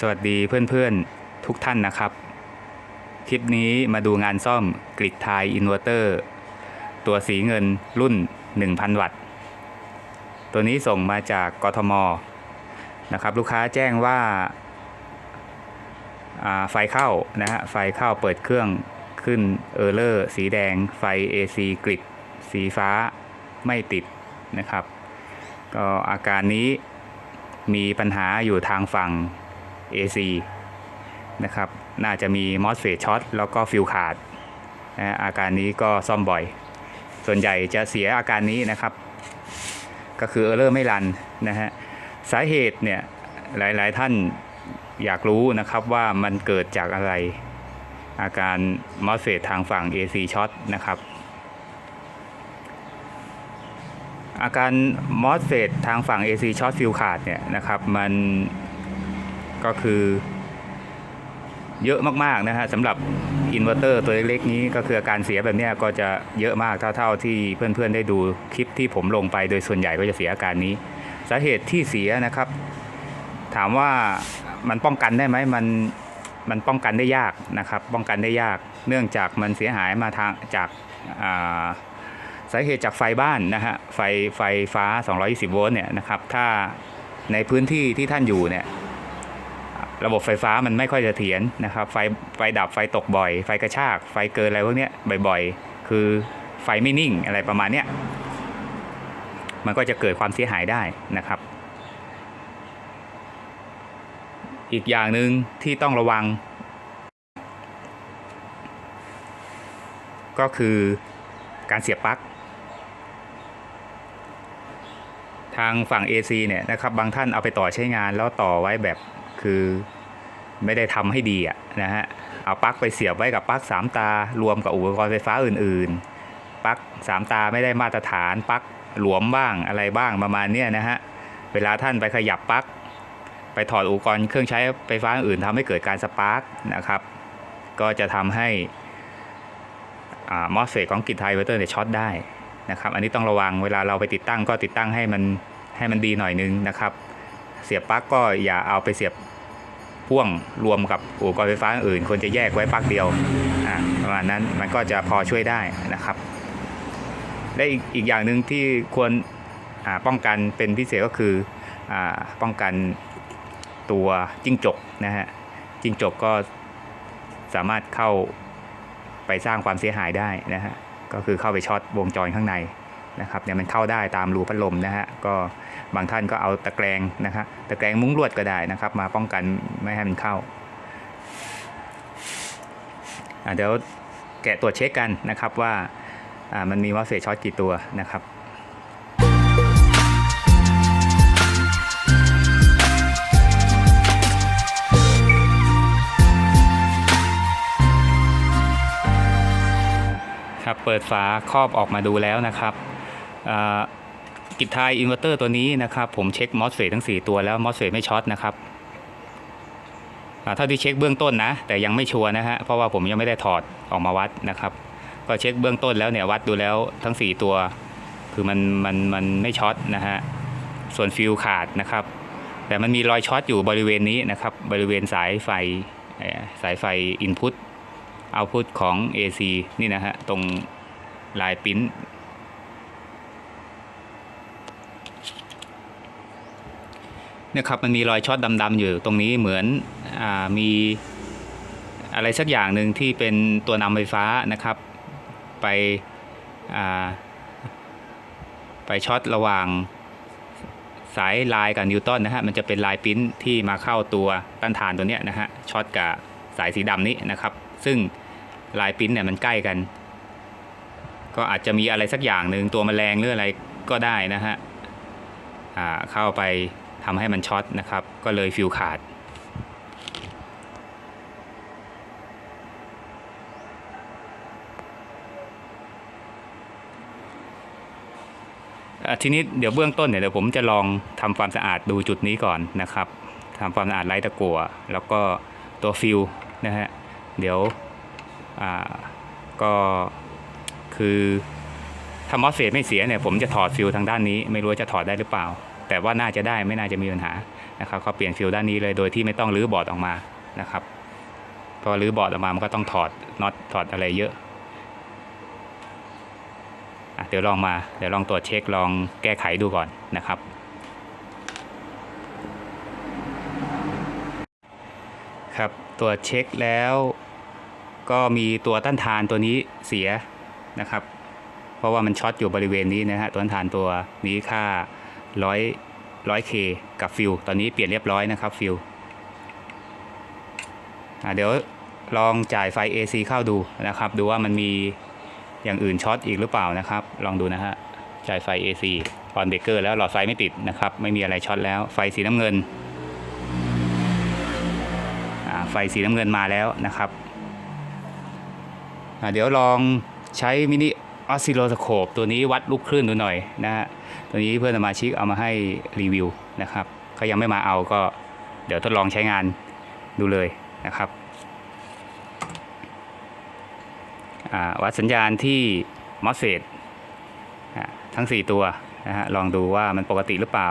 สวัสดีเพื่อนๆทุกท่านนะครับ คลิปนี้มาดูงานซ่อมกริดไทยอินเวอร์เตอร์ตัวสีเงินรุ่น 1,000 วัตต์ ตัวนี้ส่งมาจากกทมนะครับ ลูกค้าแจ้งว่าาไฟเข้านะฮะไฟเข้าเปิดเครื่องขึ้นเออร์เลอร์สีแดงไฟ AC กริดสีฟ้าไม่ติดนะครับ ก็อาการนี้มีปัญหาอยู่ทางฝั่ง AC นะครับน่าจะมีมอสเฟตช็อตแล้วก็ฟิลขาดนะฮะอาการนี้ก็ซ่อมบ่อย ส่วนใหญ่จะเสียอาการนี้นะครับ ก็คือเออร์เลอร์ไม่รันนะฮะสาเหตุเนี่ยหลายๆท่านอยากรู้นะครับว่ามันเกิดจากอะไร อาการมอสเฟตทางฝั่ง AC ช็อตนะครับอาการมอสเฟตทางฝั่ง AC ช็อตฟิลขาดเนี่ยนะครับมัน ก็คือเยอะมากๆนะฮะสำหรับอินเวอร์เตอร์ตัวเล็กๆนี้ก็คืออาการเสียแบบนี้ก็จะเยอะมากเท่าๆที่เพื่อนๆได้ดูคลิปที่ผมลงไปโดยส่วนใหญ่ก็จะเสียอาการนี้ สาเหตุที่เสียนะครับ ถามว่ามันป้องกันได้ไหมมันมันป้องกันได้ยากนะครับ ป้องกันได้ยาก เนื่องจากมันเสียหายมาทางจากาสาเหตุจากไฟบ้านนะฮะไฟไฟฟ้า 220 โวลต์เนี่ยนะครับถ้าในพื้นที่ที่ท่านอยู่เนี่ย ระบบไฟฟ้ามันไม่ค่อยจะเถียรนะครับ ไฟไฟดับไฟตกบ่อย ไฟกระชาก ไฟเกินอะไรพวกนี้ยบ่อยๆ คือไฟไม่นิ่งอะไรประมาณเนี้ยมันก็จะเกิดความเสียหายได้นะครับ อีกอย่างหนึ่งที่ต้องระวัง ก็คือการเสียบปลั๊กทางฝั่ง AC เนี่ยนะครับบางท่านเอาไปต่อใช้งานแล้วต่อไว้แบบ คือไม่ได้ทำให้ดีอะนะฮะเอาปลั๊กไปเสียบไว้กับปลั๊กสามตารวมกับอุปกรณ์ไฟฟ้าอื่นๆปลั๊กสามตาไม่ได้มาตรฐานปลั๊กหลวมบ้างอะไรบ้างประมาณเนี้ยนะฮะเวลาท่านไปขยับปลั๊กไปถอดอุปกรณ์เครื่องใช้ไฟฟ้าอื่นทำให้เกิดการสปาร์กนะครับ ก็จะทำให้มอสเฟตของกิจไทเวอร์เตอร์เนี่ยช็อตได้นะครับ อันนี้ต้องระวังเวลาเราไปติดตั้งก็ติดตั้งให้มันให้มันดีหน่อยนึงนะครับ เสียบปลั๊กก็อย่าเอาไปเสียบพ่วงรวมกับอุปกรณ์ไฟฟ้าอื่นควรจะแยกไว้ปลั๊กเดียวประมาณนั้นมันก็จะพอช่วยได้นะครับและอีกอีกอย่างหนึ่งที่ควรป้องกันเป็นพิเศษก็คืออป้องกันตัวจิ้งจกนะฮะจิ้งจกก็สามารถเข้าไปสร้างความเสียหายได้นะฮะก็คือเข้าไปช็อตวงจรข้างใน นะครับเนี่ยมันเข้าได้ตามรูพัดลมนะฮะก็บางท่านก็เอาตะแกรงนะฮะตะแกรงมุ้งลวดก็ได้นะครับ มาป้องกันไม่ให้มันเข้าอะเดี๋ยวแกะตรวจเช็คกันนะครับว่าอ่ามันมีมอสเฟตช็อตกี่ตัวนะครับครับเปิดฝาครอบออกมาดูแล้วนะครับ กิจไทยอินเวอร์เตอร์ตัวนี้นะครับผมเช็คมอสเฟตทั้ง 4 ตัวแล้วมอสเฟตไม่ช็อตนะครับอ่าเท่าที่เช็คเบื้องต้นนะ แต่ยังไม่ชัวร์นะฮะเพราะว่าผมยังไม่ได้ถอดออกมาวัดนะครับ ก็เช็คเบื้องต้นแล้วเนี่ยวัดดูแล้วทั้ง 4 ตัว คือมันมันมันไม่ช็อตนะฮะส่วนฟิลขาดนะครับ แต่มันมีรอยช็อตอยู่บริเวณนี้นะครับ บริเวณสายไฟสายไฟอินพุตเอาพุตของ AC นี่นะฮะตรงลายปิ้น นี่ยครับมันมีรอยช็อตดำๆอยู่ตรงนี้เหมือนอมีอะไรสักอย่างหนึ่งที่เป็นตัวนำไฟฟ้านะครับ ไปไปช็อตระหว่างสายลายกับนิวตันนะฮะมันจะเป็นลายปิ้นที่มาเข้าตัวต้านทานตัวเนี้ยนะฮะช็อตกับสายสีดำนี้นะครับ ซึ่งลายปิ้นเนี่ยมันใกล้กัน ก็อาจจะมีอะไรสักอย่างหนึ่งตัวแมลงหรืออะไรก็ได้นะฮะอ่าเข้าไป ทำให้มันช็อตนะครับ ก็เลยฟิวขาด ทีนี้เดี๋ยวเบื้องต้นเนี่ยเดี๋ยวผมจะลองทำความสะอาดดูจุดนี้ก่อนนะครับทำความสะอาดไร้ตะกั่วแล้วก็ตัวฟิวนะฮะเดี๋ยวอ่าก็คือถ้ามอสเฟตไม่เสียเนี่ยผมจะถอดฟิวทางด้านนี้ ไม่รู้จะถอดได้หรือเปล่า แต่ว่าน่าจะได้ไม่น่าจะมีปัญหานะครับเขาเปลี่ยนฟิลด้านนี้เลยโดยที่ไม่ต้องรื้อบอร์ดออกมานะครับเพอรื้อบอร์ดออกมามันก็ต้องถอดน็อตถอดอะไรเยอะอะเดี๋ยวลองมาเดี๋ยวลองตรวจเช็คลองแก้ไขดูก่อนนะครับครับตรวจเช็คแล้วก็มีตัวต้านทานตัวนี้เสียนะครับ เพราะว่ามันช็อตอยู่บริเวณนี้นะฮะตัวต้านทานตัวนี้ค่า ร้อยร้อยเคกับฟิลตอนนี้เปลี่ยนเรียบร้อยนะครับฟิลเดี๋ยวลองจ่ายไฟ AC เข้าดูนะครับ ดูว่ามันมีอย่างอื่นช็อตอีกหรือเปล่านะครับ ลองดูนะฮะจ่ายไฟ AC ออนเบรกเกอร์แล้วหลอดไฟไม่ติดนะครับ ไม่มีอะไรช็อตแล้วไฟสีน้ำเงินไฟสีน้ำเงินมาแล้วนะครับเดี๋ยวลองใช้มินิ ออสซิโลสโคปตัวนี้วัดลูกคลื่นดูหน่อยนะฮะตัวนี้เพื่อนสมาชิกเอามาให้รีวิวนะครับเขายังไม่มาเอาก็เดี๋ยวทดลองใช้งานดูเลยนะครับวัดสัญญาณที่มอสเฟตทั้ง 4 ตัวนะฮะลองดูว่ามันปกติหรือเปล่า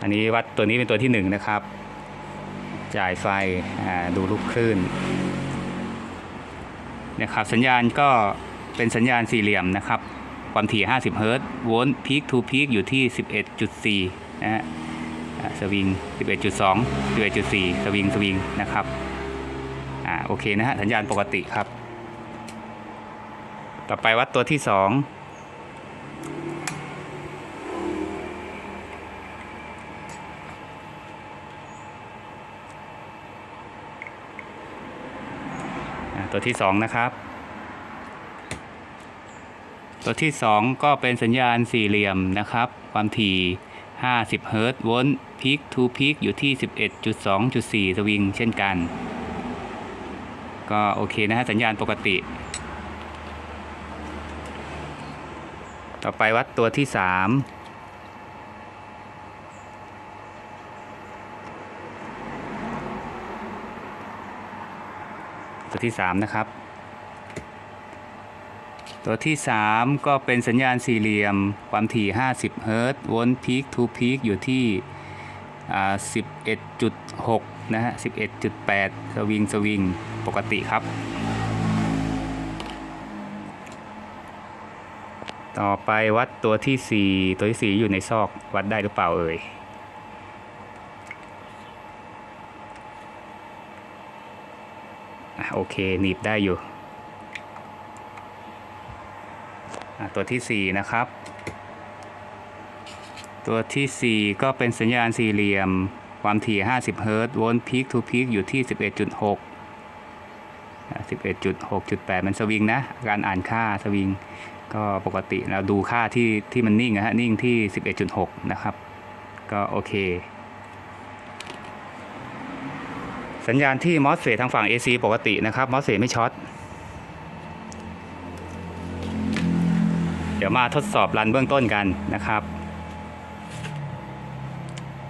อันนี้วัดตัวนี้เป็นตัวที่หนึ่งนะครับ จ่ายไฟดูลูกคลื่น นะครับสัญญาณก็เป็นสัญญาณสี่เหลี่ยมนะครับ ความถี่ 50 เฮิร์ตโวลต์พีคทูพีคอยู่ที่ 11.4 นะฮะอ่าสวิง 11.2 11.4 สวิง สวิง นะครับ อ่า โอเคนะฮะ สัญญาณปกติครับ ต่อไปวัดตัวที่ 2 ตัวที่ 2 นะครับ ตัวที่ 2 ก็เป็นสัญญาณสี่เหลี่ยมนะครับ ความถี่ 50 เฮิรตซ์โวลต์พีคทูพีคอยู่ที่ 11.2.4 สวิงเช่นกัน ก็โอเคนะฮะสัญญาณปกติ ต่อไปวัดตัวที่ 3 ตัวที่ 3 นะครับ ตัวที่ 3 ก็เป็นสัญญาณสี่เหลี่ยม ความถี่ 50 เฮิรตซ์โวลต์พีคทูพีคอยู่ที่อ่า11.6 นะฮะ 11.8 สวิงสวิงปกติครับ ต่อไปวัดตัวที่ 4 ตัวที่ 4 อยู่ในซอกวัดได้หรือเปล่าเอ่ย อะ โอเคหนีบได้อยู่ ตัวที่ 4 นะครับ ตัวทีสี่ 4 ก็เป็นสัญญาณสี่เหลี่ยม ความถี่ 50 เฮิรตซ์โวลต์พีคทูพีคอยู่ที่ 11.6อะ11.6.8 มันสวิงนะ การอ่านค่าสวิง ก็ปกติเราดูค่าที่ที่มันนิ่งนะฮะ นิ่งที่ 11.6 นะครับ ก็โอเค สัญญาณที่มอสเฟททางฝั่ง AC ปกตินะครับมอสเฟทไม่ช็อต เดี๋ยวมาทดสอบรันเบื้องต้นกันนะครับ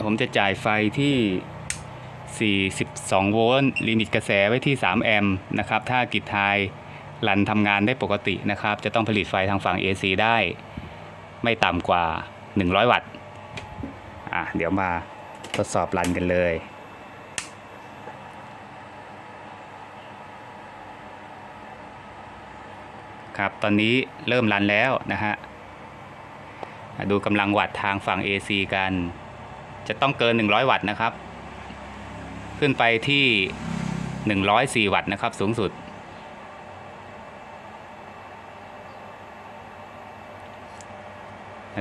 ผมจะจ่ายไฟที่ 42 โวลต์ลิมิตกระแสไว้ที่ 3 แอมป์นะครับ ถ้ากิจทายรันทำงานได้ปกตินะครับ จะต้องผลิตไฟทางฝั่ง AC ได้ไม่ต่ำกว่า 100 วัตต์ อะ เดี๋ยวมาทดสอบรันกันเลย ครับตอนนี้เริ่มรันแล้วนะฮะดูกำลังวัตต์ทางฝั่ง AC กัน จะต้องเกิน 100 วัตต์นะครับ ขึ้นไปที่ 104 วัตต์นะครับ สูงสุด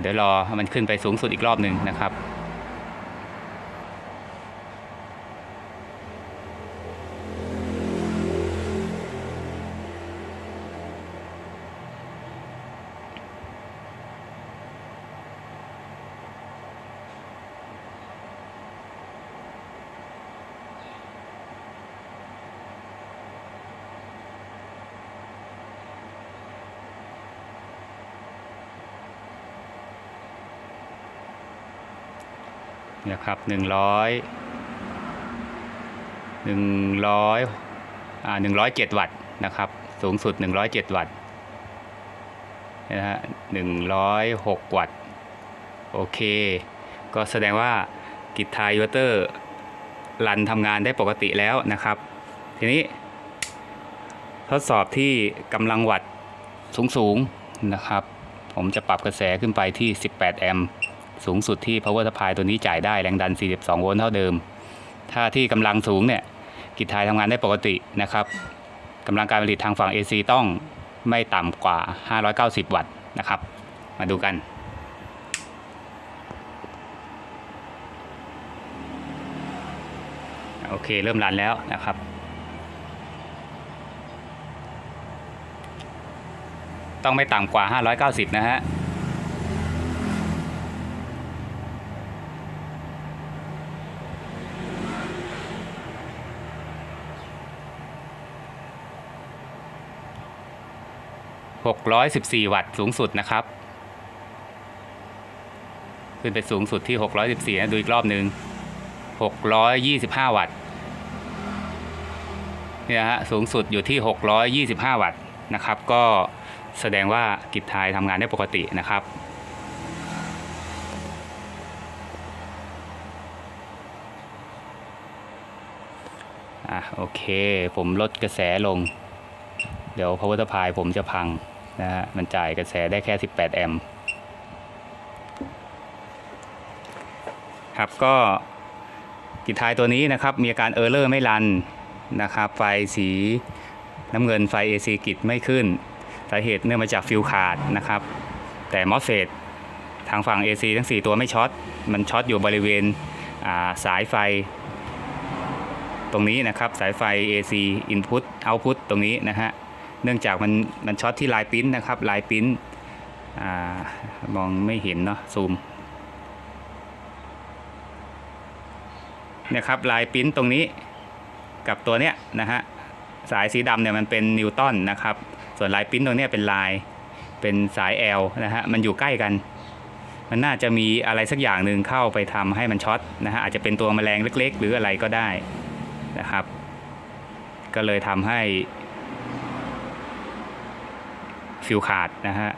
เดี๋ยวรอให้มันขึ้นไปสูงสุดอีกรอบหนึ่งนะครับ นี่ยครับหนึ่งร้อยหนึ่งร้อยอ่าหนึ่งร้อยเจ็ดวัตต์นะครับ สูงสุดหนึ่งร้อยเจ็ดวัตต์นะฮะหนึ่งร้อยหกวัตต์ โอเค ก็แสดงว่ากิจทายเวอร์เตอร์รันทำงานได้ปกติแล้วนะครับ ทีนี้ ทดสอบที่กำลังวัดสูงๆนะครับ ผมจะปรับกระแสขึ้นไปที่ 18 แอมป์ สูงสุดที่ power supply ตัวนี้จ่ายได้แรงดัน 42 โวลต์เท่าเดิม ถ้าที่กำลังสูงเนี่ยกิจทายทำงานได้ปกตินะครับกำลังการผลิตทางฝั่ง AC ต้องไม่ต่ำกว่า 590 วัตต์นะครับ มาดูกันโอเค เริ่มรันแล้วนะครับ ต้องไม่ต่ำกว่า 590 นะฮะ 614 วัตต์สูงสุดนะครับ ขึ้นไปสูงสุดที่ 614นะดูอีกรอบหนึ่ง625 วัตต์เนี่ยฮะสูงสุดอยู่ที่ 625 วัตต์นะครับ ก็แสดงว่ากิจทายทำงานได้ปกตินะครับอะโอเค ผมลดกระแสลง เดี๋ยว power supply ผมจะพัง นะฮะมันจ่ายกระแสได้แค่ 18 แอมป์ครับก็กิทายตัวนี้นะครับมีอาการเออร์เลอร์ไม่รันนะครับ ไฟสีน้ำเงินไฟ AC กิจไม่ขึ้น สาเหตุเนื่องมาจากฟิวขาดนะครับ แต่มอสเฟตทางฝั่ง AC ทั้ง 4 ตัวไม่ช็อต มันช็อตอยู่บริเวณาสายไฟ ตรงนี้นะครับ สายไฟ AC input output ตรงนี้นะฮะ เนื่องจากมันมันช็อตที่ลายปิ้นนะครับลายปิ้นอมองไม่เห็นเนาะซูมเนี่ยครับลายปิ้นตรงนี้กับตัวเนี้ยนะฮะสายสีดำเนี่ยมันเป็นนิวตันนะครับ ส่วนลายปิ้นตรงเนี้ยเป็นลายเป็นสาย L นะฮะมันอยู่ใกล้กัน มันน่าจะมีอะไรสักอย่างหนึ่งเข้าไปทำให้มันช็อตนะฮะอาจจะเป็นตัวแมลงเล็ก ๆ หรืออะไรก็ได้นะครับ ก็เลยทำให้ ฟิวขาดนะฮะ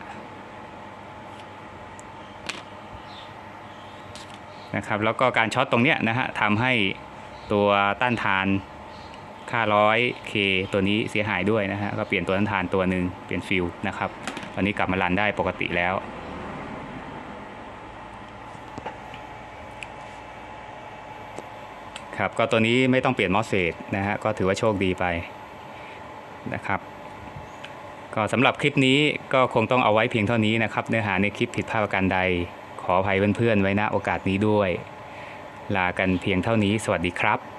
นะครับแล้วก็การช็อตตรงเนี้ยนะฮะทำให้ตัวต้านทานค่าร้อย K ตัวนี้เสียหายด้วยนะฮะก็เปลี่ยนตัวต้านทานตัวหนึ่งเปลี่ยนฟิวนะครับตอนนี้กลับมารันได้ปกติแล้วครับก็ตัวนี้ไม่ต้องเปลี่ยนมอสเฟตนะฮะก็ถือว่าโชคดีไปนะครับ ก็สำหรับคลิปนี้ก็คงต้องเอาไว้เพียงเท่านี้นะครับ เนื้อหาในคลิปผิดพลาดประการใด ขออภัยเพื่อนๆไว้ณโอกาสนี้ด้วย ลากันเพียงเท่านี้ สวัสดีครับ